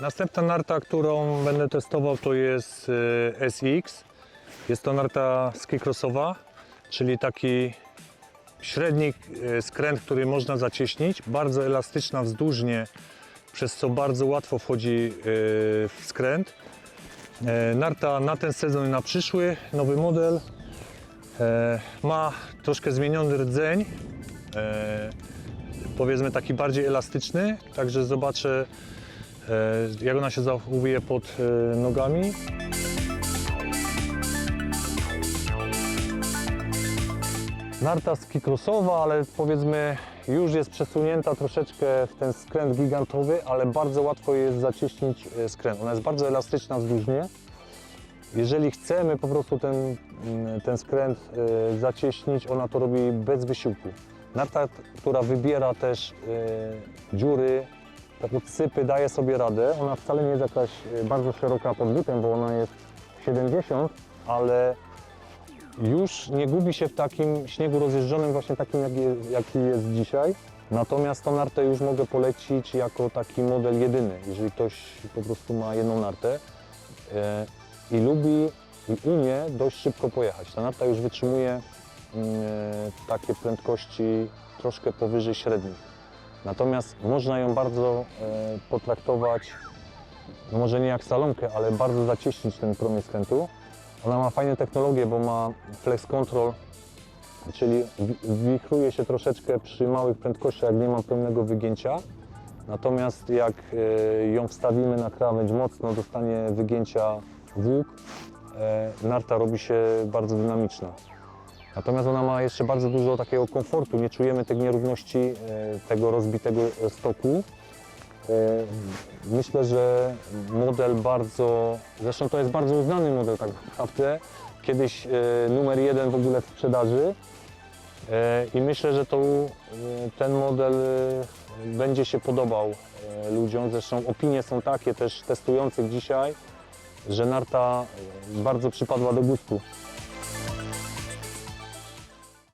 Następna narta, którą będę testował to jest e, SX. Jest to narta skicrossowa, czyli taki średni e, skręt, który można zacieśnić. Bardzo elastyczna wzdłużnie, przez co bardzo łatwo wchodzi e, w skręt. Narta na ten sezon i na przyszły, nowy model. Ma troszkę zmieniony rdzeń, powiedzmy taki bardziej elastyczny, także zobaczę jak ona się zachowuje pod e, nogami. Narta skicrossowa, ale powiedzmy już jest przesunięta troszeczkę w ten skręt gigantowy, ale bardzo łatwo jest zacieśnić e, skręt. Ona jest bardzo elastyczna wzdłużnie. Jeżeli chcemy po prostu ten, mm, ten skręt e, zacieśnić, ona to robi bez wysiłku. Narta, która wybiera też e, dziury, tak odsypy, daje sobie radę. Ona wcale nie jest jakaś e, bardzo szeroka pod butem, bo ona jest 70, ale już nie gubi się w takim śniegu rozjeżdżonym, właśnie takim jaki jest, jaki jest dzisiaj. Natomiast tą nartę już mogę polecić jako taki model jedyny, jeżeli ktoś po prostu ma jedną nartę e, i lubi i umie dość szybko pojechać. Ta narta już wytrzymuje mm, e, takie prędkości troszkę powyżej średnich. Natomiast można ją bardzo e, potraktować, no może nie jak salonkę, ale bardzo zacieśnić ten promień skrętu. Ona ma fajne technologie, bo ma flex control, czyli wi- wichruje się troszeczkę przy małych prędkościach, jak nie ma pełnego wygięcia. Natomiast jak e, ją wstawimy na krawędź mocno, dostanie wygięcia włók, e, narta robi się bardzo dynamiczna. Natomiast ona ma jeszcze bardzo dużo takiego komfortu, nie czujemy tej nierówności, e, tego rozbitego stoku. E, Myślę, że model bardzo, zresztą to jest bardzo uznany model tak naprawdę, kiedyś e, numer jeden w ogóle w sprzedaży i myślę, że to, ten model będzie się podobał ludziom. Zresztą opinie są takie też testujących dzisiaj, że narta bardzo przypadła do gustu.